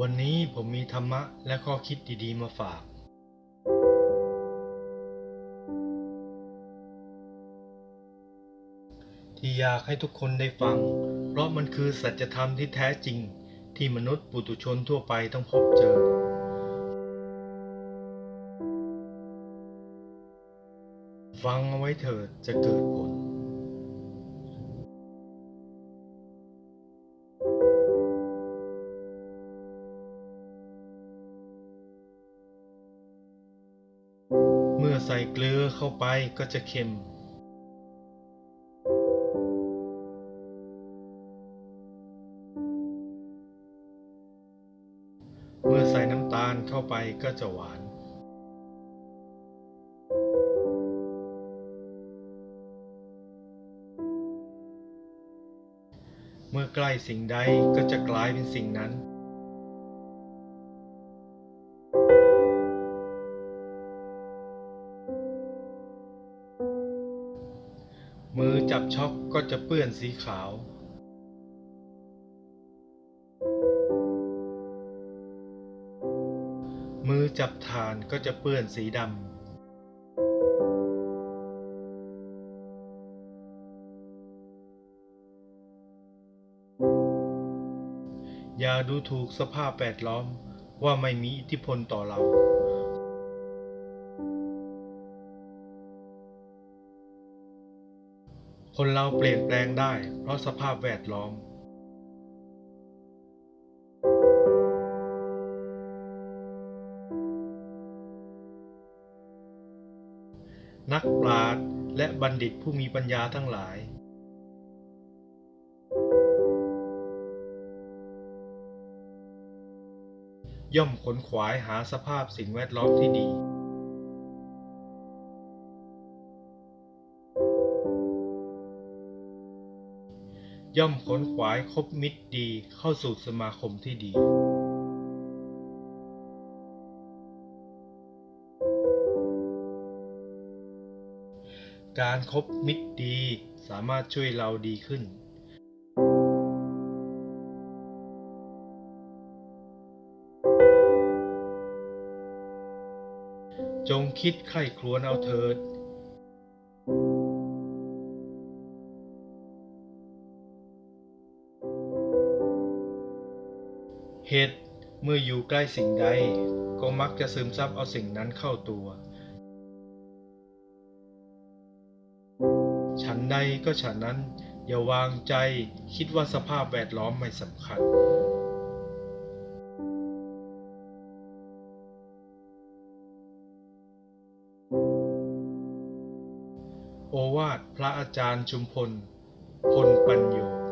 วันนี้ผมมีธรรมะและข้อคิดดีๆมาฝาก ที่อยากให้ทุกคนได้ฟัง เพราะมันคือสัจธรรมที่แท้จริง ที่มนุษย์ปุถุชนทั่วไปต้องพบเจอ ฟังเอาไว้เถิดจะเกิดผล ส่เกลือเข้าไปก็จะเค็ม เมื่อใส่น้ำตาลเข้าไปก็จะหวานเมื่อใกล้สิ่งใดก็จะกลายเป็นสิ่งนั้น จับช็อกก็จะเปื้อนสีขาว มือจับฐานก็จะเปื้อนสีดำ อย่าดูถูกสภาพแวดล้อมว่าไม่มีอิทธิพลต่อเรา คนเราเปลี่ยนแปลงได้ เพราะสภาพแวดล้อมนักปราชญ์และบัณฑิตผู้มีปัญญาทั้งหลาย ย่อมขนขวายหาสภาพสิ่งแวดล้อมที่ดี ย่อมขนขวายคบมิตรดีเข้าสู่สมาคมที่ดีการคบมิตรดีสามารถช่วยเราดีขึ้น จงคิดใคร่ครวญเอาเถิด เหตุเมื่ออยู่ใกล้สิ่งใด ก็มักจะซึมซับเอาสิ่งนั้นเข้าตัว ฉันใดก็ฉันนั้น อย่าวางใจคิดว่าสภาพแวดล้อมไม่สำคัญ โอวาทพระอาจารย์ชุมพล พลปัญโย